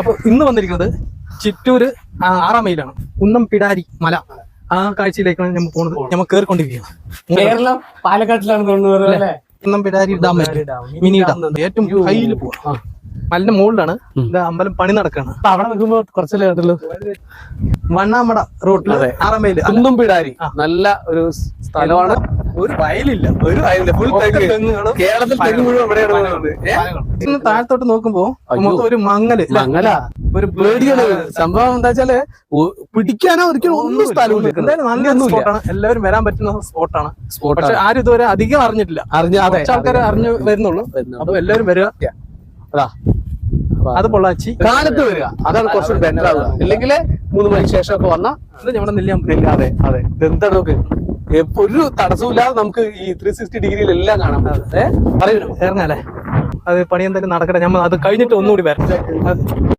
അപ്പൊ ഇന്ന് വന്നിരിക്കുന്നത് ചിറ്റൂര് ആറാം മൈലാണ്. കുന്നം പിടാരി മല. ആ കാഴ്ചയിലേക്കാണ് നമ്മൾ പോകുന്നത് നമ്മൾ കേറിക്കൊണ്ടിരിക്കുന്നത് കേരളം പാലക്കാട്ടിലാണ് അല്ലേ? Kunnam Pidari dam mini dam. ഏറ്റവും ഹൈയിൽ പോവാം മലിന്റെ മുകളിലാണ് ഇത് അമ്പലം പണി നടക്കാണ്. അവിടെ നിൽക്കുമ്പോ കുറച്ചല്ലേ കണ്ടുള്ളൂ വണ്ണാമട റോഡിൽ ആറാം മൈൽ. കുന്നും പിടാരി. നല്ല ഒരു സ്ഥലമാണ്. ഒരു വയലില്ല. ഒരു വയലില്ല. ഫുൾ തെങ്ങ്. തെങ്ങുകളും കേരളത്തിൽ തെങ്ങ് മുഴുവൻ ഇവിടെയാണ് ഉള്ളത്. ഇന്ന് താഴത്തോട്ട് നോക്കുമ്പോ മൊത്തം ഒരു മങ്ങൽ? മങ്ങല? ഒരു പേടിയാണ്. സംഭവം എന്താ വെച്ചാൽ പിടിക്കാനോ ഒരിക്കലും ഒന്നും സ്ഥലമില്ല. എന്തായാലും നല്ല സ്പോട്ടാണ് എല്ലാവരും വരാൻ പറ്റുന്ന സ്പോട്ടാണ് സ്പോട്ട് പക്ഷെ ആരും ഇതുവരെ അധികം അറിഞ്ഞിട്ടില്ല. അറിഞ്ഞ അതെ ആൾക്കാർ അറിഞ്ഞു വരുന്നുള്ളൂ. അപ്പൊ എല്ലാവരും വരിക. അതാ. അത്. പൊള്ളാച്ചി. കാലത്ത് വരിക. അതാണ് കുറച്ച് ബെറ്റർ ആവുക. ഇല്ലെങ്കിൽ മൂന്ന് മണിക്ക് ശേഷം ഒക്കെ വന്നാൽ നമ്മുടെ നെല്ലിയാമ്പതി അതെ അതെ. എപ്പ- ഒരു തടസ്സമില്ലാതെ നമുക്ക് ഈ ത്രീ സിക്സ്റ്റി ഡിഗ്രിയിൽ എല്ലാം കാണാം ഏഹ് പറയൂ അത് പണി എന്തായാലും നടക്കട്ടെ. നമ്മൾ അത് കഴിഞ്ഞിട്ട് ഒന്നുകൂടി വരാം.